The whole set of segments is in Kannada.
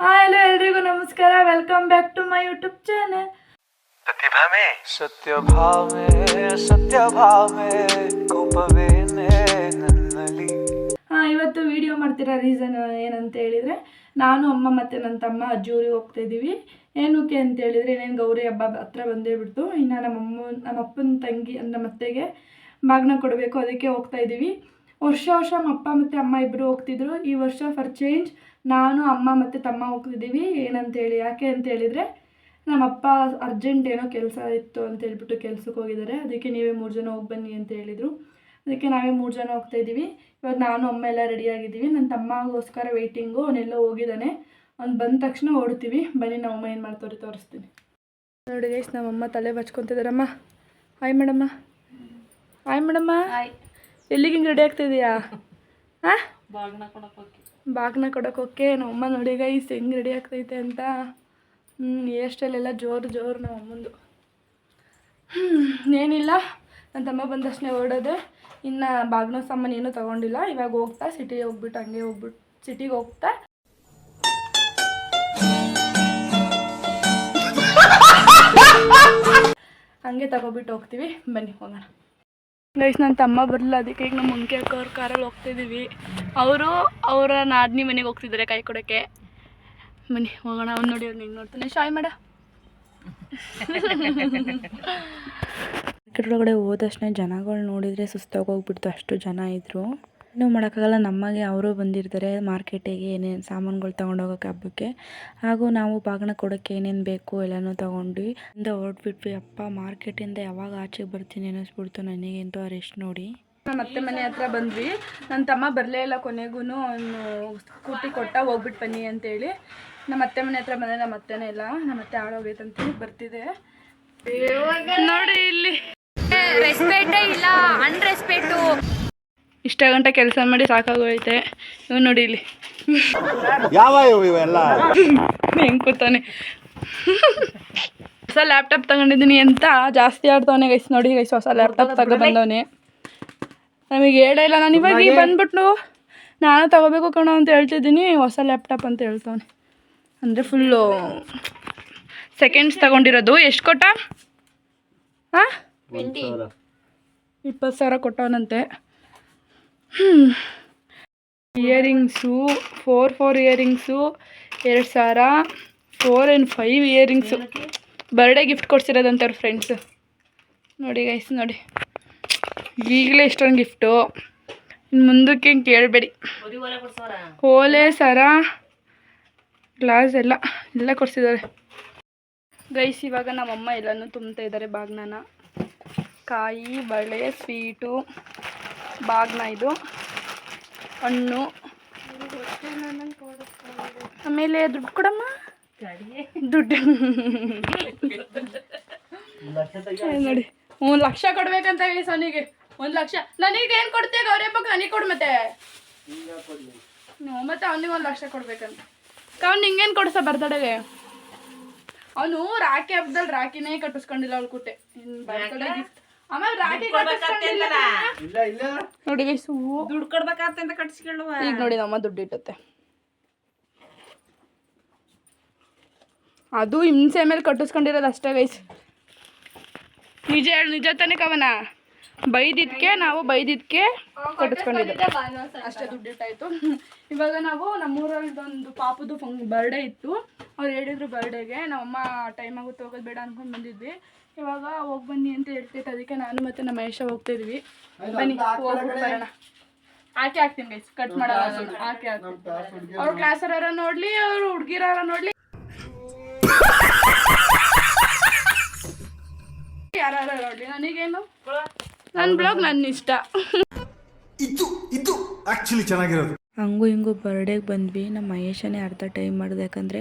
ಹಾಯ್ ಹಲೋ ಎಲ್ರಿಗೂ ನಮಸ್ಕಾರ. Welcome back to my YouTube channel Satya Satyabhame Satya Bhave ಕೋಪವೇನೆ ನನ್ನಲ್ಲಿ. ಹಾಂ ಇವತ್ತು ವಿಡಿಯೋ ಮಾಡ್ತಿರೋ ರೀಸನ್ ಏನಂತ ಹೇಳಿದ್ರೆ ನಾನು ಅಮ್ಮ ಮತ್ತು ನನ್ನ ತಮ್ಮ ಅಜ್ಜೂರಿಗೆ ಹೋಗ್ತಾ ಇದ್ದೀವಿ ಏನಕ್ಕೆ ಅಂತ ಹೇಳಿದರೆ ಇನ್ನೇನು ಗೌರಿ ಹಬ್ಬ ಹತ್ರ ಬಂದೇ ಬಿಡ್ತು. ಇನ್ನು ನಮ್ಮಮ್ಮ ನಮ್ಮ ಅಪ್ಪನ ತಂಗಿ ನಮ್ಮ ಅತ್ತೆಗೆ ಬಾಗ್ನ ಕೊಡಬೇಕು ಅದಕ್ಕೆ ಹೋಗ್ತಾ ಇದ್ದೀವಿ ವರ್ಷ ವರ್ಷ ನಮ್ಮ ಅಪ್ಪ ಮತ್ತು ಅಮ್ಮ ಇಬ್ಬರು ಹೋಗ್ತಿದ್ರು. ಈ ವರ್ಷ ಫಾರ್ ಚೇಂಜ್ ನಾನು ಅಮ್ಮ ಮತ್ತು ತಮ್ಮ ಹೋಗ್ತಿದ್ದೀವಿ ಏನಂತೇಳಿ ಯಾಕೆ ಅಂತ ನಮ್ಮ ನಮ್ಮಪ್ಪ ಅರ್ಜೆಂಟ್ ಏನೋ ಕೆಲಸ ಇತ್ತು ಅಂತ ಹೇಳ್ಬಿಟ್ಟು ಕೆಲ್ಸಕ್ಕೆ ಹೋಗಿದ್ದಾರೆ. ಅದಕ್ಕೆ ನೀವೇ ಮೂರು ಜನ ಹೋಗಿ ಬನ್ನಿ ಅಂತ ಹೇಳಿದರು. ಅದಕ್ಕೆ ನಾವೇ ಮೂರು ಜನ ಹೋಗ್ತಾ ಇದ್ದೀವಿ ಇವಾಗ ನಾನು ಅಮ್ಮ ಎಲ್ಲ ರೆಡಿಯಾಗಿದ್ದೀವಿ ನನ್ನ ತಮ್ಮಗೋಸ್ಕರ ವೆಯ್ಟಿಂಗು ಅವನೆಲ್ಲ ಹೋಗಿದ್ದಾನೆ. ಅವ್ನು ಬಂದ ತಕ್ಷಣ ಓಡ್ತೀವಿ. ಬನ್ನಿ ನಮ್ಮಮ್ಮ ಏನು ಮಾಡ್ತಾರೆ ತೋರಿಸ್ತೀನಿ. ನೋಡಿ ಗೈಸ್ ನಮ್ಮಮ್ಮ ತಲೆ ಬಚ್ಕೊತಿದ್ದಾರಮ್ಮ ಹಾಯ್ ಮೇಡಮ್ಮ ಹಾಯ್ ಮೇಡಮ್ಮ ಎಲ್ಲಿಗೆ ಹಿಂಗೆ ರೆಡಿ ಇದೆಯಾ? ಹಾಂ ಬಾಗ್ನ ಕೊಡೋಕ್ಕೆ ನಮ್ಮಮ್ಮ ನೋಡಿ ಗೈಸ್ ಹೆಂಗೆ ರೆಡಿ ಆಗ್ತೈತೆ ಅಂತ. ಹ್ಞೂ ಹೇರ್ಸ್ಟೈಲೆಲ್ಲ ಜೋರು ಜೋರು ನಮ್ಮಮ್ಮಂದು ಏನಿಲ್ಲ. ನನ್ನ ತಮ್ಮ ಬಂದ ತಕ್ಷಣ ಹೊರಡೋದೆ. ಇನ್ನು ಬಾಗ್ನ ಸಾಮಾನು ಏನೂ ತೊಗೊಂಡಿಲ್ಲ. ಇವಾಗ ಹೋಗ್ತಾ ಸಿಟಿಗೆ ಹೋಗ್ಬಿಟ್ಟು, ಹಂಗೆ ಹೋಗ್ಬಿಟ್ಟು ಸಿಟಿಗೆ ಹೋಗ್ತಾ. ಹಂಗೆ ತಗೊಬಿಟ್ಟು ಹೋಗ್ತೀವಿ. ಬನ್ನಿ, ಹೋಗೋಣ. ಗೈಸ್ ನನ್ನ ತಮ್ಮ ಬರಲಿಲ್ಲ, ಅದಕ್ಕೆ ಈಗ ನಮ್ಮ ಮುನ್ಕೆ ಅವ್ರ ಕಾರಲ್ಲಿ ಹೋಗ್ತಿದ್ದೀವಿ ಅವರು ಅವರ ನಾದಿನಿ ಮನೆಗೆ ಹೋಗ್ತಿದ್ದಾರೆ ಕೈ ಕೊಡೋಕ್ಕೆ. ಮನೆ, ಹೋಗೋಣ, ಅವ್ನು ನೋಡಿ, ಅವ್ನು ಹೆಂಗೆ ನೋಡ್ತಾನೆ. ಶಾಯ್ ಮಾಡ. ಮಾರ್ಕೆಟ್ ಒಳಗಡೆ ಹೋದ ತಕ್ಷಣ ಜನಗಳು ನೋಡಿದರೆ ಸುಸ್ತಾಗಿ ಹೋಗ್ಬಿಡ್ತು, ಅಷ್ಟು ಜನ ಇದ್ದರು ಇನ್ನೂ ಮಾಡೋಕ್ಕಾಗಲ್ಲ ನಮಗೆ ಅವರು ಬಂದಿರ್ತಾರೆ ಮಾರ್ಕೆಟಿಗೆ ಏನೇನು ಸಾಮಾನುಗಳು ತೊಗೊಂಡೋಗೋಕೆ ಹಬ್ಬಕ್ಕೆ. ಹಾಗೂ ನಾವು ಬಾಗಿನ ಕೊಡೋಕ್ಕೆ ಏನೇನು ಬೇಕು ಎಲ್ಲನೂ ತೊಗೊಂಡ್ವಿ. ಇಂದ ಹೊರಟ್ಬಿಟ್ವಿ ಅಪ್ಪ ಮಾರ್ಕೆಟಿಂದ ಯಾವಾಗ ಆಚೆಗೆ ಬರ್ತೀನಿ? ಅನ್ನಿಸ್ಬಿಡ್ತು ನನಗಂತೂ ಆ ರೆಸ್ಟ್ ನೋಡಿ. ನಮ್ಮ ಅತ್ತೆ ಮನೆ ಹತ್ರ ಬಂದ್ವಿ. ನನ್ನ ತಮ್ಮ ಬರಲೇ ಇಲ್ಲ ಕೊನೆಗೂ ಅವನು ಸ್ಕೂಟಿ ಕೊಟ್ಟ ಹೋಗ್ಬಿಟ್ಟು ಬನ್ನಿ ಅಂತೇಳಿ. ನಮ್ಮ ಅತ್ತೆ ಮನೆ ಹತ್ರ ಬಂದರೆ ನಮ್ಮ ಅತ್ತೆನೇ ಇಲ್ಲ ನಮ್ಮ ಅತ್ತೆ ಆಳೋಗೈತಂತ ಬರ್ತಿದೆ. ನೋಡಿ ಇಲ್ಲಿ. ರೆಸ್ಪೆಕ್ಟೇ ಇಲ್ಲ ಅನ್ರೆಸ್ಪೆಕ್ಟು ಇಷ್ಟ ಗಂಟೆ ಕೆಲಸ ಮಾಡಿ ಸಾಕಾಗೋಯ್ತೆ. ಇವ್ ನೋಡಿ ಇಲ್ಲಿ. ಯಾವ ಇವೆಲ್ಲ? ಹೆಂಗ್ ಕೂತಾನೆ. ಹೊಸ ಲ್ಯಾಪ್ಟಾಪ್ ತಗೊಂಡಿದ್ದೀನಿ ಅಂತ ಜಾಸ್ತಿ ಆಡ್ತಾವನೆ ಗೈಸ್ ನೋಡಿ ಗೈಸ್ ಹೊಸ ಲ್ಯಾಪ್ಟಾಪ್ ತಗೊಂಡ್ ಬಂದವನೆ. ನಮಗೆ ಹೇಳೇ ಇಲ್ಲ ನಾನು ಇವಾಗ ಈಗ ಬಂದ್ಬಿಟ್ಟು ನಾನು ತಗೋಬೇಕು ಕಣ ಅಂತ ಹೇಳ್ತಿದ್ದೀನಿ ಹೊಸ ಲ್ಯಾಪ್ಟಾಪ್ ಅಂತ ಹೇಳ್ತವನೆ. ಅಂದರೆ ಫುಲ್ಲು ಸೆಕೆಂಡ್ಸ್ ತಗೊಂಡಿರೋದು. ಎಷ್ಟು ಕೊಟ್ಟ? ಹಾಂ ಇಪ್ಪತ್ತು ಸಾವಿರ ಕೊಟ್ಟವನಂತೆ. ಇಯರಿಂಗ್ಸು ಫೋರ್ ಫೋರ್ ಇಯರಿಂಗ್ಸು ಎರಡು ಸಾವಿರ four and five earrings birthday gift ಕೊಡ್ಸಿರೋದಂತ friends ನೋಡಿ ಗೈಸ್ ನೋಡಿ. ಈಗಲೇ ಇಷ್ಟೊಂದು ಗಿಫ್ಟು ಇನ್ನು ಮುಂದಕ್ಕೆ ಕೇಳಬೇಡಿ. ಓಲೆ ಸರ ಗ್ಲಾಸ್ ಎಲ್ಲ ಎಲ್ಲ ಕೊಡ್ಸಿದ್ದಾರೆ. ಗೈಸ್ ಇವಾಗ ನಮ್ಮಮ್ಮ ಎಲ್ಲನೂ ತುಂಬ್ತಾ ಇದ್ದಾರೆ ಬಾಗ್ನಾನ. ಕಾಯಿ, ಬಳೆ ಸ್ವೀಟು ಬಾಗ್ನ ಇದು. ಹಣ್ಣು. ಆಮೇಲೆ ದುಡ್ಡು ಕೊಡಮ್ಮ. ದುಡ್ಡು. ನೋಡಿ. ಒಂದು ಲಕ್ಷ ಕೊಡ್ಬೇಕಂತ ಹೇಳಿ ಸನಿಗೆ. ಒಂದು ಲಕ್ಷ. ನನಗೆ ಏನು ಕೊಡ್ತೀಯ ಗೌರಿ ಹಬ್ಬಕ್ಕೆ? ನನಗೆ ಕೊಡು ಮತ್ತೆ. ಹ್ಞೂ, ಮತ್ತೆ ಅವನಿಗೆ ಒಂದು ಲಕ್ಷ ಕೊಡ್ಬೇಕಂತ. ಅವ್ನು ನಿಂಗೇನು ಕೊಡ್ಸ ಬರ್ತಡೆಗೆ? ಅವನು ರಾಕಿ ಹಬ್ಬದಲ್ಲಿ ರಾಕಿನೇ ಕಟ್ಟಿಸ್ಕೊಂಡಿಲ್ಲ ಅವ್ಳು ಕುಟ್ಟೆ ಬರ್ತಡೆ ಗಿಫ್ಟ್ ನೋಡಿ ಗೈಸ್ ದುಡ್ಡು ಕೊಡ್ಬೇಕಂತ ಕಟ್ಸ್ಕೊಳ್ಳುವ ಈಗ ನೋಡಿ ನಮ್ಮ ದುಡ್ಡು ಇಟ್ಟತ್ತೆ. ಅದು ಹಿಂಸೆ ಮೇಲೆ ಕಟ್ಟಿಸ್ಕೊಂಡಿರೋದು ಅಷ್ಟೇ ಗೈಸ್ ನಿಜ ಹೇಳ ನಿಜ ತಾನೇ ಕವನ? ಬೈದಿದ್ಕೆ ನಾವು ಬೈದಿದ್ಕೆ ಕಟ್ಟಿಸ್ಕೊಂಡಿದ್ದೆ. ಅಷ್ಟೇ ದುಡ್ಡು ಇಟ್ಟಾಯ್ತು. ಇವಾಗ ನಾವು ನಮ್ಮೂರಲ್ಲಿದೊಂದು ಪಾಪದು ಫಂಗ್ ಬರ್ಡೇ ಇತ್ತು. ಅವ್ರು ಹೇಳಿದ್ರು ಬರ್ಡೇಗೆ ನಮ್ಮಮ್ಮ ಟೈಮ್ ಆಗುತ್ತೆ ಹೋಗೋದು ಬೇಡ ಅನ್ಕೊಂಡು ಬಂದಿದ್ವಿ. ಇವಾಗ ಹೋಗಿ ಬನ್ನಿ ಅಂತ ಹೇಳ್ತೈತೆ ಅದಕ್ಕೆ ನಾನು ಮತ್ತೆ ನಮ್ಮ ಮಹೇಶ ಹೋಗ್ತಿದ್ವಿ ಬನ್ನಿ ಹೋಗ್ಬಿಟ್ಟು ಬರೋಣ. ಆಕೆ ಹಾಕ್ತೀನಿ ಗೈಸ್ ಕಟ್ ಮಾಡೋಣ ಆಕೆ ಹಾಕ್ತೀನಿ. ಅವ್ರ ಕ್ಲಾಸರ ನೋಡ್ಲಿ ಅವ್ರ ಹುಡುಗಿರಾರ ನೋಡ್ಲಿ. ಯಾರ ನೋಡ್ಲಿ ನನಗೇನು? ನನ್ನ ಬ್ಲಾಗ್ ನನ್ನ ಇಷ್ಟ. ಇದು ಇದು ಆಕ್ಚುಲಿ ಚೆನ್ನಾಗಿರೋದು. ಹಂಗೂ ಹಿಂಗೂ ಬರ್ಡೇಗೆ ಬಂದ್ವಿ. ನಮ್ಮ ಮಹೇಶನೇ ಅರ್ಧ ಟೈಮ್ ಮಾಡಿದೆ. ಯಾಕಂದರೆ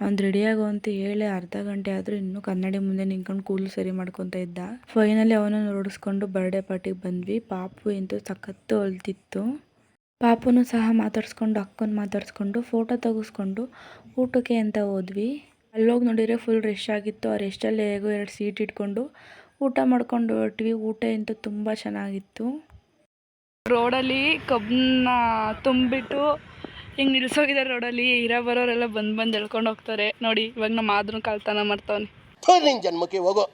ಅವ್ನು ರೆಡಿಯಾಗು ಅಂತ ಹೇಳಿ ಅರ್ಧ ಗಂಟೆ ಆದರೂ ಇನ್ನೂ ಕನ್ನಡಿ ಮುಂದೆ ನಿಂತ್ಕೊಂಡು ಕೂದಲು ಸರಿ ಮಾಡ್ಕೊತ ಇದ್ದ. ಫೈನಲಿ ಅವನನ್ನು ನೋಡಿಸ್ಕೊಂಡು ಬರ್ಡೇ ಪಾರ್ಟಿಗೆ ಬಂದ್ವಿ. ಪಾಪು ಅಂತೂ ಸಖತ್ತು ಹೊಲ್ತಿತ್ತು ಪಾಪುನು ಸಹ ಮಾತಾಡಿಸ್ಕೊಂಡು, ಅಕ್ಕನ ಮಾತಾಡಿಸ್ಕೊಂಡು ಫೋಟೋ ತೆಗೆಸ್ಕೊಂಡು ಊಟಕ್ಕೆ ಅಂತ ಹೋದ್ವಿ. ಅಲ್ಲೋಗಿ ನೋಡಿದರೆ ಫುಲ್ ರಶ್ ಆಗಿತ್ತು. ಆ ರೆಸ್ಟಲ್ಲಿ ಹೇಗೋ ಎರಡು ಸೀಟ್ ಇಟ್ಕೊಂಡು ಊಟ ಮಾಡ್ಕೊಂಡು ಹೊರಟ್ವಿ. ಊಟ ಅಂತೂ ತುಂಬ ಚೆನ್ನಾಗಿತ್ತು. ರೋಡಲ್ಲಿ ಕಬ್ಬನ್ನ ತುಂಬಿಟ್ಟು ಹಿಂಗೆ ನಿಲ್ಸೋಗಿದ್ದಾರೆ ರೋಡಲ್ಲಿ ಇರೋ ಬರೋರೆಲ್ಲ ಬಂದು ಬಂದು ಎಳ್ಕೊಂಡು ಹೋಗ್ತಾರೆ. ನೋಡಿ ಇವಾಗ ನಮ್ಮ ಆದ್ರೂ ಕಾಲ್ತಾನ ಮಾಡ್ತಾವನೆ. ಜನ್ಮಕ್ಕೆ ಹೋಗೋ.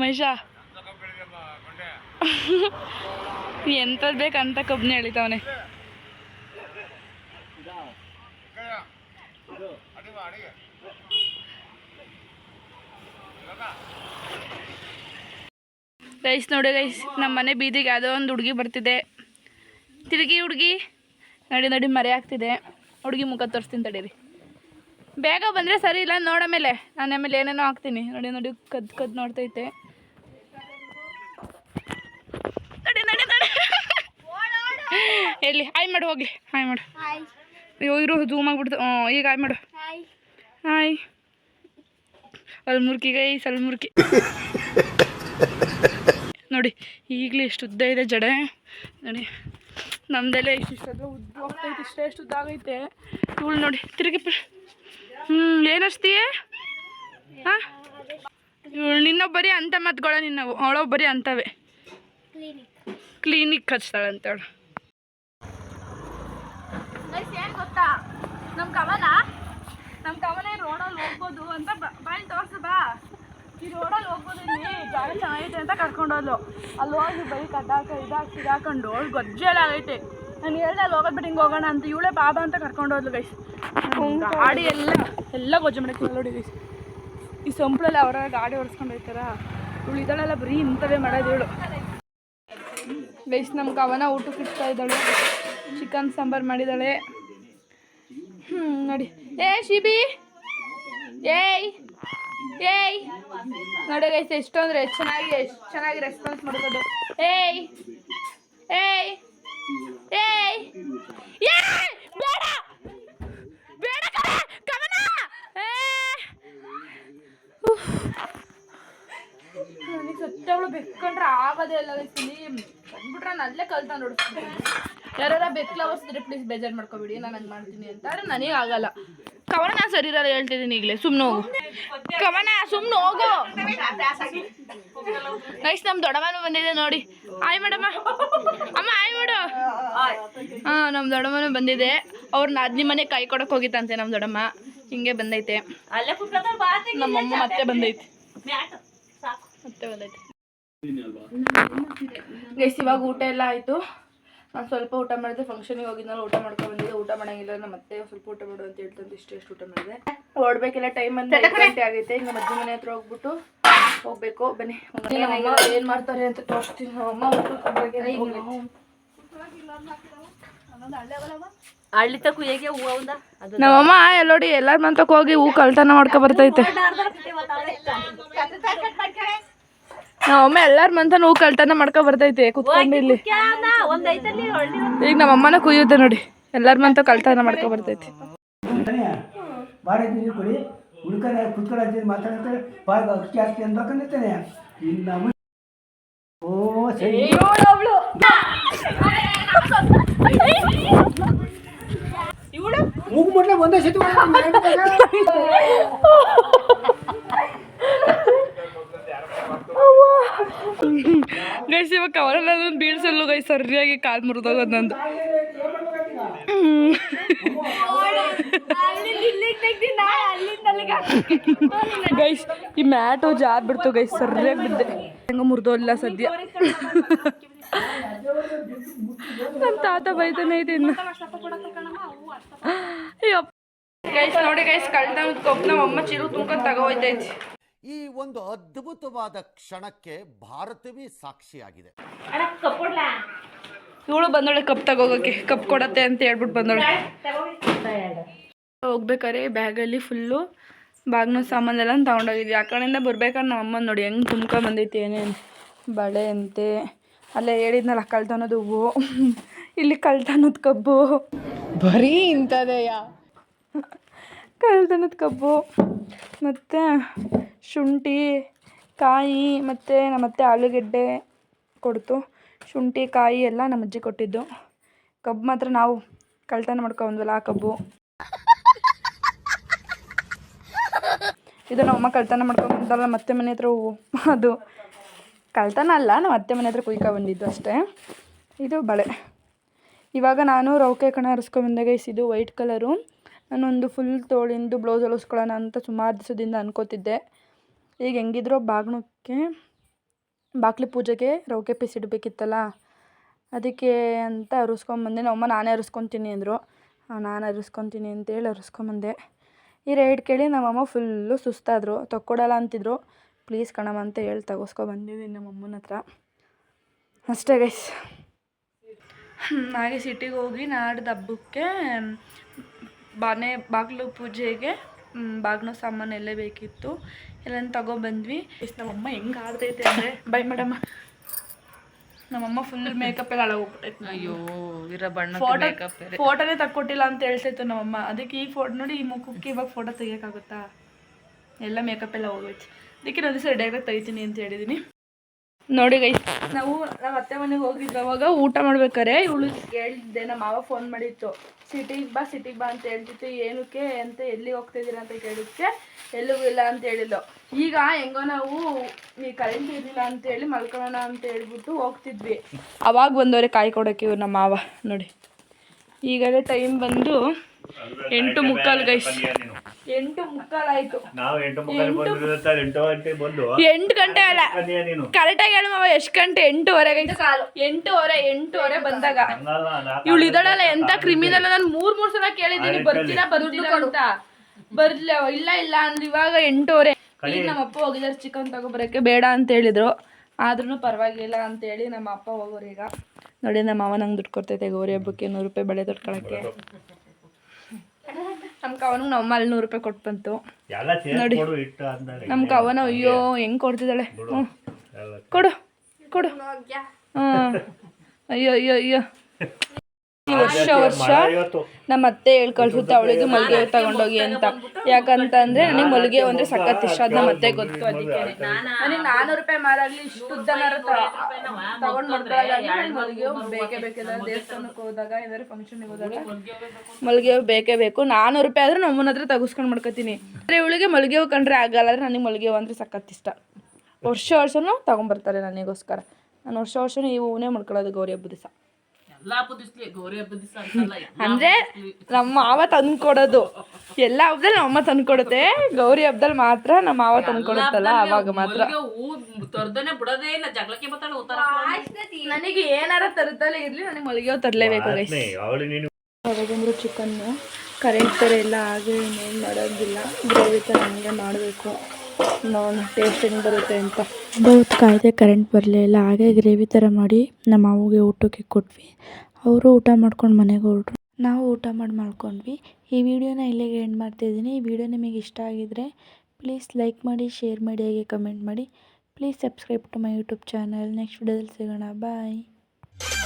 ಮಹಿಷ. ಎಂಥದ್ದು ಬೇಕಂತ ಕಬ್ನ ಎಳಿತಾವನೆ. ಗೈಸ್ ನೋಡಿ ಗೈಸ್ ನಮ್ಮ ಮನೆ ಬೀದಿಗೆ ಯಾವುದೋ ಒಂದು ಹುಡುಗಿ ಬರ್ತಿದೆ. ತಿರುಗಿ ಹುಡುಗಿ. ನೋಡಿ ನೋಡಿ ಮರೆ ಆಗ್ತಿದೆ. ಹುಡುಗಿ ಮುಖ ತೋರಿಸ್ತೀನಿ ತಡೀರಿ ಬೇಗ ಬಂದರೆ ಸರಿ ಇಲ್ಲ ನೋಡ ಮೇಲೆ. ನಾನು ಆಮೇಲೆ ಏನೇನೋ ಹಾಕ್ತೀನಿ. ನೋಡಿ ನೋಡಿ ಕದ್ದು ಕದ್ದು ನೋಡ್ತೈತೆ. ನೋಡಿ ನೋಡಿ ನೋಡಿ. ಎಲ್ಲಿ? ಹಾಯ್ ಮಾಡು ಹೋಗ್ಲಿ. ಹಾಯ್ ಮಾಡು. ಅಯ್ಯೋ ಇರು ಝೂಮ್ ಆಗಿಬಿಡ್ತು. ಹ್ಞೂ ಈಗ ಹಾಯ್ ಮಾಡು. ಹಾಯ್ ಅಲ್ಮುರ್ಕಿ ಗೈ ಸಲ್ಮುರ್ಕಿ ನೋಡಿ, ಈಗಲೇ ಎಷ್ಟು ಉದ್ದ ಇದೆ ಜಡೆ. ನೋಡಿ, ನಮ್ದೆಲ್ಲ ಇಷ್ಟು ಉದ್ದ ಹೋಗ್ತೈತೆ ಇಷ್ಟೇ ಎಷ್ಟು ಉದ್ದ ಆಗೈತೆ. ನೋಡಿ, ತಿರುಗಿ ಹ್ಞೂ ಏನು ಹಾಂ? ನಿನ್ನ ಬರೀ ಅಂತ ಮಾತುಗಳ ನಿನ್ನವು ಬರೀ ಅಂತವೆ. ಕ್ಲಿನಿಕ್ ಹಚ್ತಾಳೆ ಅಂತೇಳು ಏನು ಗೊತ್ತಾ? ನಮ್ಮ ಕವನ ನಮ್ಮ ಕವನ ರೋಡಲ್ಲಿ ಹೋಗ್ಬೋದು ಅಂತ ಬಾಯಿ ತೋರ್ಸು ಬಾ. ಈ ರೋಡಲ್ಲಿ ಹೋಗ್ಬೋದು ಜಾಗ ಚೆನ್ನಾಗೈತೆ ಅಂತ ಕರ್ಕೊಂಡೋದ್ಲು ಅಲ್ಲಿ ಹೋಗಿ ಬೈಕ್ ಅದಾಕ ಇದಾಕಿ ಸಿಗಾಕೊಂಡು ಗೊಜ್ಜೆಲ್ಲ ಆಗೈತೆ. ನಾನು ಹೇಳ್ದೆ ಅಲ್ಲಿ ಹೋಗೋದು ಬಿಟ್ಟು ಹಿಂಗೆ ಹೋಗೋಣ ಅಂತ. ಇವಳೇ ಬಾಬಾ ಅಂತ ಕರ್ಕೊಂಡು ಹೋದ್ಲು ಗೈಸ್ ಗಾಡಿ ಎಲ್ಲ ಎಲ್ಲ ಗೊಜ್ಜೆ ಮಾಡಕ್ಕೆ ನೋಡಿ ಗೈಸ್ ಈ ಸಂಪ್ಳಲ್ಲಿ ಅವರ ಗಾಡಿ ಓಡಿಸ್ಕೊಂಡು ಹೋಯ್ತಾರ ಇವಳು ಇದಳೆಲ್ಲ ಬರೀ ಇಂಥವೇ ಮಾಡೋದು ಇವಳು. ಗೈಸ್ ನಮ್ಗೆ ಕವನ ಊಟಕ್ಕೆ ಇಡ್ತಾ ಇದ್ದಾಳೆ. ಚಿಕನ್ ಸಾಂಬಾರು ಮಾಡಿದ್ದಾಳೆ. ಹ್ಞೂ ನೋಡಿ. ಏ ಶಿಬಿ! ಏಯ್! ಏಯ್! ನೋಡಿ ಗೈಸ್ ಎಷ್ಟು ಅಂದರೆ ಎಷ್ಟು ಚೆನ್ನಾಗಿ ಎಷ್ಟು ಚೆನ್ನಾಗಿ ರೆಸ್ಪಾನ್ಸ್ ಮಾಡ್ಕೊಂಡು. ಏಯ್! ಏಯ್! ಏಯ್! ಏಯ್! ಬೇಡ! ಬೇಡ ಏ ನನಗೆ ಸತ್ತವಳು ಬೆಕ್ಕೊಂಡ್ರೆ ಆಗೋದೇ ಇಲ್ಲ ಇಲ್ಲಿ ಬಂದ್ಬಿಟ್ರೆ ನಾನು ಅಲ್ಲೇ ಕಲ್ತ ನೋಡಿಸ್ತೀನಿ ಯಾರಾದ್ರೂ ಬೆಕ್ ಲವರ್ಸ್ ಇದ್ರೆ ಪ್ಲೀಸ್ ಬೇಜಾರು ಮಾಡ್ಕೊಬೇಡಿ, ನಾನು ಹಂಗೆ ಮಾಡ್ತೀನಿ ಅಂತ. ನನಗೆ ಆಗಲ್ಲ. ಕವನ ನಾ ಸರಿ ಇರಲ್ಲ ಹೇಳ್ತಿದ್ದೀನಿ ಈಗಲೇ. ಸುಮ್ಮನೆ ಹೋಗು. ಕವನ ಸುಮ್ಮನೆ ಹೋಗು. ನೈಸ್ ನಮ್ಮ ದೊಡ್ಡಮ್ಮನೂ ಬಂದಿದೆ ನೋಡಿ. ಆಯ್ ಮೇಡಮ್ಮ ಅಮ್ಮ ಆಯ್ ಮಾಡು. ಹಾಂ ನಮ್ಮ ದೊಡ್ಡಮ್ಮನೂ ಬಂದಿದೆ. ಅವ್ರ ನಾದ್ನಿ ಮನೆ ಕೈ ಕೊಡಕ್ಕೆ ಹೋಗಿತ್ತಂತೆ ನಮ್ಮ ದೊಡ್ಡಮ್ಮ. ಹಿಂಗೆ ಬಂದೈತೆ. ನಮ್ಮಮ್ಮ ಮತ್ತೆ ಬಂದೈತೆ. ಮತ್ತೆ ಬಂದೈತೆ. ಗೈಸ್ ಇವಾಗ ಊಟ ಎಲ್ಲ ಆಯಿತು. ನಾನು ಸ್ವಲ್ಪ ಊಟ ಮಾಡಿದೆ ಫಂಕ್ಷನಿಗೆ ಹೋಗಿದ್ನಲ್ಲ ಊಟ ಮಾಡ್ಕೊಂಡು ಬಂದಿದ್ದೆ ಊಟ ಮಾಡಂಗಿಲ್ಲ ನಾನು ಮತ್ತೆ ಸ್ವಲ್ಪ ಊಟ ಮಾಡು ಅಂತ ಹೇಳ್ತಂತ ಇಷ್ಟು ಎಷ್ಟು ಊಟ ಮಾಡಿದೆ. ಹೊಡ್ಬೇಕೆಲ್ಲ ಟೈಮ್ ಅಂತ ಗಂಟೆ ಆಗೈತೆ ಇನ್ನು ಮಜ್ಜಿ ಮನೆ ಹತ್ರ ಹೋಗ್ಬಿಟ್ಟು ಹೋಗ್ಬೇಕು ಬನ್ನಿ. ಏನ್ ಏನು ಮಾಡ್ತಾರೆ ಅಂತ ತೋರಿಸ್ತೀನಿ. ತಕ್ಕ ಹೇಗೆ ಹೂವು ನಮ್ಮಮ್ಮ ಎಲ್ಲೋಡಿ ಎಲ್ಲಾರ ಮಂತಕ್ಕೆ ಹೋಗಿ ಹೂ ಕಳ್ತನ ಮಾಡ್ಕೊ ಬರ್ತೈತೆ. ನಮ್ಮಮ್ಮ ಎಲ್ಲಾರ ಮಂತನ ನೋವು ಕಳ್ತನ ಮಾಡ್ಕೊ ಬರ್ತೈತೆ ಕುತ್ಕೊಂಡು ಈಗ ನಮ್ಮ ಅಮ್ಮನ ಹಳ್ಳಿ ಈಗ ನಮ್ಮಮ್ಮನ ಕುಯ್ಯುತ್ತೆ ನೋಡಿ. ಎಲ್ಲಾರ ಮಂತ ಕಳ್ತನ ಮಾಡ್ಕೊ ಬರ್ತೈತಿ. ಮೂಗು ಮೊದಲೇ ಒಂದೇ ಸತಿ ಗೈಸ್ ಇವಾಗ ಕವರಲ್ಲಿ ಅದೊಂದು ಬೀಳ್ಸಲ್ಲು ಗೈ ಸರಿಯಾಗಿ ಕಾಲು ಮುರಿದಾಗ ನಂದು ಗೈಸ್ ಈ ಮ್ಯಾಟು ಜಾರ್ ಬಿಡ್ತು ಗೈಸ್ ಸರಿಯಾಗಿ ಬಿದ್ದೆ ಹೆಂಗ ಮುರಿದೋಲ್ಲ ಸದ್ಯ ನಮ್ಮ ತಾತ ಬೈತಾನೆ ಇದೆ ಇನ್ನು ಗೈಸ್ ನೋಡಿ ಗೈಸ್ ಕಳ್ದ ಕೊಬ್ಬ ನಮ್ಮ ಅಮ್ಮ ಚಿರು ತುಂಬ್ಕೊಂಡು ತಗೋಯ್ತೈತಿ ಈ ಒಂದು ಅದ್ಭುತವಾದ ಕ್ಷಣಕ್ಕೆ ಭಾರತವೇ ಸಾಕ್ಷಿಯಾಗಿದೆ. ಇವಳು ಬಂದೋಳೆ ಕಪ್ ತಗೋಗಕ್ಕೆ ಕಪ್ ಕೊಡತ್ತೆ ಅಂತ ಹೇಳ್ಬಿಟ್ಟು ಬಂದೋಳೆ. ಹೋಗ್ಬೇಕಾರೆ ಬ್ಯಾಗಲ್ಲಿ ಫುಲ್ಲು ಬಾಗ್ನ ಸಾಮಾನೆಲ್ಲ ತಗೊಂಡೋಗಿದ್ವಿ ಆ ಕಡೆಯಿಂದ ಬರ್ಬೇಕಾದ್ರೆ ನಮ್ಮ ಅಮ್ಮ ನೋಡಿ ಹೆಂಗೆ ತುಂಬ್ಕೊಂಡ್ ಬಂದೈತಿ ಏನೇನು ಬಳೆ ಅಂತೆ. ಅಲ್ಲೇ ಹೇಳಿದ್ನಲ್ಲ ಕಳ್ತನದ ಹೂವು. ಇಲ್ಲಿ ಕಳ್ತನದ ಕಬ್ಬು. ಬರೀ ಇಂಥದೆಯ? ಕಳ್ತನದ ಕಬ್ಬು. ಮತ್ತು ಶುಂಠಿ, ಕಾಯಿ ಮತ್ತು ನಮ್ಮತ್ತೆ ಆಲೂಗೆಡ್ಡೆ ಕೊಡ್ತು. ಶುಂಠಿ, ಕಾಯಿ ಎಲ್ಲ ನಮ್ಮ ಅಜ್ಜಿ ಕೊಟ್ಟಿದ್ದು. ಕಬ್ಬು ಮಾತ್ರ ನಾವು ಕಳ್ತನ ಮಾಡ್ಕೊಂಬಂದ್ವಲ್ಲ ಆ ಕಬ್ಬು. ಇದು ನಮ್ಮ ಅಮ್ಮ ಕಳ್ತನ ನಮ್ಮ ಮತ್ತೆ ಮನೆ ಹತ್ರ ಅದು ಕಳ್ತನ ಅಲ್ಲ, ನಮ್ಮ ಅತ್ತೆ ಮನೆ ಹತ್ರ ಕುಯ್ಕೊ ಬಂದಿದ್ದು ಅಷ್ಟೇ. ಇದು ಬಳೆ. ಇವಾಗ ನಾನು ರೌಕೆ ಕಣ ಹರಿಸ್ಕೊಂಬಂದಾಗ ಗೈಸ್ ಇದು ವೈಟ್ ಕಲರು. ನಾನೊಂದು ಫುಲ್ ತೋಳಿಂದು ಬ್ಲೌಸ್ ಹೊಲಿಸ್ಕೊಳ್ಳೋಣ ಅಂತ ಸುಮಾರು ದಿವಸದಿಂದ ಅನ್ಕೋತಿದ್ದೆ. ಈಗ ಹೆಂಗಿದ್ರೋ ಬಾಗ್ನಕ್ಕೆ ಬಾಕ್ಲಿ ಪೂಜೆಗೆ ರೌಕೆ ಪೀಸ್ ಇಡಬೇಕಿತ್ತಲ್ಲ, ಅದಕ್ಕೆ ಅಂತ ಅರಿಸ್ಕೊಂಬಂದೆ. ನಮ್ಮಮ್ಮ ನಾನೇ ಅರಿಸ್ಕೊತೀನಿ ಅಂದರು. ನಾನು ಅರಿಸ್ಕೊತೀನಿ ಅಂತೇಳಿ ಅರಿಸ್ಕೊಂಬಂದೆ. ಈ ರೇಟ್ ಕೇಳಿ ನಮ್ಮಮ್ಮ ಫುಲ್ಲು ಸುಸ್ತಾದರು. ತಕ್ಕೊಡಲ್ಲ ಅಂತಿದ್ರು. ಪ್ಲೀಸ್ ಕಣಮ್ಮ ಅಂತ ಹೇಳಿ ತಗೋಸ್ಕೊಬಂದಿದ್ದೀನಿ ನಮ್ಮಮ್ಮನ ಹತ್ರ. ಅಷ್ಟೇ ಗೈಸ್ ಹಾಗೆ ಸಿಟಿಗೆ ಹೋಗಿ ನಾಡ್ದು ಹಬ್ಬಕ್ಕೆ, ಬಾನೆ, ಬಾಗಿಲು ಪೂಜೆಗೆ ಬಾಗಿಲು ಸಾಮಾನು ಎಲ್ಲೇ ಬೇಕಿತ್ತು. ಎಲ್ಲ ತಗೊಬಂದ್ವಿ. ನಮ್ಮಮ್ಮ ಹೆಂಗೆ ಆಡ್ತೈತೆ ಅಂದರೆ ಬೈ ಮೇಡಮ್. ನಮ್ಮಮ್ಮ ಫುಲ್ ಮೇಕಪ್ ಎಲ್ಲ ಹಾಳಾಗೋಗ್ಬಿಟ್ಟೈತೆ ಅಯ್ಯೋ ಇರೋ ಬಣ್ಣ ಫೋಟೋ ಫೋಟೋನೇ ತಕ್ಕೊಟ್ಟಿಲ್ಲ ಅಂತ ಹೇಳ್ತೈತೆ ನಮ್ಮಮ್ಮ. ಅದಕ್ಕೆ ಈ ಫೋಟೋ ನೋಡಿ ಈ ಮುಖಕ್ಕೆ ಇವಾಗ ಫೋಟೋ ತೆಗಿಯೋಕ್ಕಾಗುತ್ತಾ? ಎಲ್ಲ ಮೇಕಪ್ ಎಲ್ಲ ಹೋಗೋಯ್ತು ಅದಕ್ಕೆ ನಾನು ದಿವಸ ಡೈರೆಕ್ಟ್ ತೆಗಿತೀನಿ ಅಂತ ಹೇಳಿದ್ದೀನಿ ನೋಡಿ ಗೈಸ್ ನಾವು ನಮ್ಮ ಅತ್ತೆ ಮನೆಗೆ ಹೋಗಿದ್ವಿ ಅವಾಗ ಊಟ ಮಾಡ್ಬೇಕಾರೆ ಇವಳು ಕೇಳಿದ್ದೆ ನಮ್ಮ ಮಾವ ಫೋನ್ ಮಾಡಿತ್ತು. ಸಿಟಿಗೆ ಬಾ ಸಿಟಿಗೆ ಬಾ ಅಂತ ಹೇಳ್ತಿತ್ತು, ಏನಕ್ಕೆ ಅಂತ ಎಲ್ಲಿ ಹೋಗ್ತಿದ್ದೀರಾ ಅಂತ ಕೇಳಿದ್ಕೆ ಎಲ್ಲೂ ಇಲ್ಲ ಅಂತ ಹೇಳಿದ್ಲು. ಈಗ ಹೆಂಗೋ ನಾವು ಈ ಕರೆಂಟ್ ಇರಲಿಲ್ಲ ಅಂತೇಳಿ ಮಲ್ಕೊಳ್ಳೋಣ ಅಂತ ಹೇಳ್ಬಿಟ್ಟು ಹೋಗ್ತಿದ್ವಿ. ಅವಾಗ ಬಂದವರೆ ಕಾಯಿ ಕೊಡೋಕೆ ಇವ್ರು ನಮ್ಮ ಮಾವ, ನೋಡಿ. ಈಗಲೇ ಟೈಮ್ ಬಂದು ಎಂಟು ಮುಕ್ಕಾಲು ಗೈಸ್ ಎಂಟು ಮುಕ್ಕಾಲು ಆಯ್ತು. ನಾವು ಎಂಟು ಮುಕ್ಕಾಲು ಬಂದಿರುತ್ತೆ ಎಂಟು ಗಂಟೆ ಬಂದು. ಎಂಟು ಗಂಟೆ ಅಲ್ಲ. ಕರೆಕ್ಟ್ ಆಗಿ ಕರೆಕ್ಟಾಗಿ ಹೇಳು ಮಾವ ಎಷ್ಟು ಗಂಟೆ? ಕಾಲು. ಎಂಟೂವರೆ ಎಂಟೂವರೆ ಬಂದಾಗ. ಇವಳು ಇದಳಲ್ಲ ಎಂತ ಕ್ರಿಮಿನಲ್ ನಾನು ಮೂರ್ ಮೂರ್ ಸಲ ಕೇಳಿದೀನಿ ಬರ್ತೀನ ಬರುದಿಲ್ಲ ಅಂತ. ಬರ್ಲ ಇಲ್ಲ ಇಲ್ಲ ಅಂದ್ರೆ ಇವಾಗ ಎಂಟೂವರೆ. ಈಗ ನಮ್ಮ ಅಪ್ಪ ಹೋಗಿದ್ದಾರೆ ಚಿಕನ್ ತಗೊಬರಕ್ಕೆ. ಬೇಡ ಅಂತ ಹೇಳಿದ್ರು. ಆದ್ರೂ ಪರವಾಗಿಲ್ಲ ಅಂತ ಹೇಳಿ ನಮ್ಮ ಅಪ್ಪ ಹೋಗೋರು ಈಗ. ನೋಡಿ ನಮ್ಮ ಮಾವ ನಂಗೆ ದುಡ್ಡು ಕೊಡ್ತೈತೆ ಗೌರಿ ಹಬ್ಬಕ್ಕೆ ನೂರು ರೂಪಾಯಿ ಬಳೆ ತೊಟ್ಕೊಳಕ್ಕೆ. ನಮ್ಮ ಅವನಿಗೆ ನಮ್ಮ ಅಲ್ಲಿ ನೂರು ರೂಪಾಯಿ ಕೊಟ್ಟು ಬಂತು. ನೋಡಿ. ನಮ್ಮ ಕವನ ಅಯ್ಯೋ ಹೆಂಗ್ ಕೊಡ್ತಿದ್ದಾಳೆ? ಹ್ಞೂ ಕೊಡು ಕೊಡು. ಹ್ಞೂ ಅಯ್ಯೋ ಅಯ್ಯೋ ಅಯ್ಯೋ. ವರ್ಷ ವರ್ಷ ನಮ್ಮ ಅತ್ತೆ ಹೇಳಿ ಕಳ್ಸುತ್ತೆ ಅವಳಿಗೆ ಮಲ್ಲಿಗೆ ಹೂ ತಗೊಂಡೋಗಿ ಅಂತ. ಯಾಕಂತಂದ್ರೆ ನನಗೆ ಮಲ್ಲಿಗೆ ಹೂ ಅಂದ್ರೆ ಸಖತ್ ಇಷ್ಟ ಅದ್ ನಮ್ಮ ಅತ್ತೆ ಗೊತ್ತು ಅದಕ್ಕೆ. ನನಗೆ ನಾನೂರು ರೂಪಾಯಿ ಮಾರಾಗ್ಲಿ ಇಷ್ಟು ತಗೊಂಡ್ ಮಲ್ಲಿಗೆ ಹೂ ಬೇಕೇ ಬೇಕಿಲ್ಲ ದೇವಸ್ಥಾನಕ್ಕೆ ಹೋದಾಗ ಏನಾದ್ರು ಫಂಕ್ಷನ್ಗೆ ಹೋದಾಗ. ಮಲ್ಲಿಗೆ ಹೂ ಬೇಕೇ ಬೇಕು. ನಾನೂರು ರೂಪಾಯಿ ಆದ್ರೆ ನಮ್ಮನ್ನ ಹತ್ರ ತಗಸ್ಕೊಂಡ್ ಮಾಡ್ಕೋತೀನಿ. ಅಂದ್ರೆ ಇವಳಿಗೆ ಮಲ್ಲಿಗೆ ಹೂ ಕಂಡ್ರೆ ಆಗಲ್ಲ ಅಂದ್ರೆ ನನಗೆ ಮಲ್ಲಿಗೆ ಹೂ ಅಂದ್ರೆ ಸಖತ್ ಇಷ್ಟ. ವರ್ಷ ವರ್ಷನೂ ತಗೊಂಡ್ಬರ್ತಾರೆ ನನಗೋಸ್ಕರ. ನಾನು ವರ್ಷ ವರ್ಷನೂ ಈ ಹೂವನ್ನೇ ಮಾಡ್ಕೊಳ್ಳೋದು ಗೌರಿ ಹಬ್ಬದ ದಿವಸ. ಅಂದ್ರೆ ನಮ್ಮ ಮಾವ ತಂದ್ಕೊಡೋದು. ಎಲ್ಲ ಹಬ್ಬದಲ್ಲಿ ನಮ್ಮ ಅಮ್ಮ ತಂದ್ಕೊಡುತ್ತೆ. ಗೌರಿ ಹಬ್ಬದಲ್ಲಿ ಮಾತ್ರ ನಮ್ಮ ಮಾವ ತಂದ್ಕೊಡುತ್ತಲ್ಲ ಅವಾಗ ಮಾತ್ರ. ತೊರ್ದನೆ ಬಿಡೋದೇ ಇಲ್ಲ. ಜಗಳಕ್ಕೆ ಬರ್ತಾಳೆ ಉತ್ತರ ನನಗೆ ಏನಾರ ತರುತ್ತಲೇ ಇರ್ಲಿ ನನಗೆ ಮಲ್ಗೆ ತರ್ಲೇಬೇಕು ತರಲೇಬೇಕು ಗೈಸ್ ಅವಳು ನೀನು ಯಾವಾಗಂದ್ರು ಚಿಕನ್ನು ಕರೆಂಟ್ ಥರ ಎಲ್ಲ ಹಾಗೆ ಇನ್ನೇನು ಮಾಡೋದಿಲ್ಲ. ಗ್ರೇವಿ ಥರ ಹಂಗೆ ಮಾಡಬೇಕು. ನಾನು ಟೇಸ್ಟ್ ಹೆಂಗೆ ಬರುತ್ತೆ ಅಂತ. ಬಹುತ್ ಕಾಯ್ದೆ ಕರೆಂಟ್ ಬರಲಿಲ್ಲ ಹಾಗೆ ಗ್ರೇವಿ ಥರ ಮಾಡಿ ನಮ್ಮ ಮಾವಿಗೆ ಊಟಕ್ಕೆ ಕೊಟ್ವಿ. ಅವರು ಊಟ ಮಾಡ್ಕೊಂಡು ಮನೆಗೆ ಹೊರಟ್ರು. ನಾವು ಊಟ ಮಾಡಿ ಮಾಡ್ಕೊಂಡ್ವಿ. ಈ ವಿಡಿಯೋನ ಇಲ್ಲಿಗೆ ಎಂಡ್ ಮಾಡ್ತಾಯಿದ್ದೀನಿ ಈ ವಿಡಿಯೋ ನಿಮಗೆ ಇಷ್ಟ ಆಗಿದ್ರೆ ಪ್ಲೀಸ್ ಲೈಕ್ ಮಾಡಿ ಶೇರ್ ಮಾಡಿ, ಹಾಗೆ ಕಮೆಂಟ್ ಮಾಡಿ. Please subscribe to my YouTube channel next ವಿಡಿಯೋದಲ್ಲಿ ಸಿಗೋಣ. ಬಾಯ್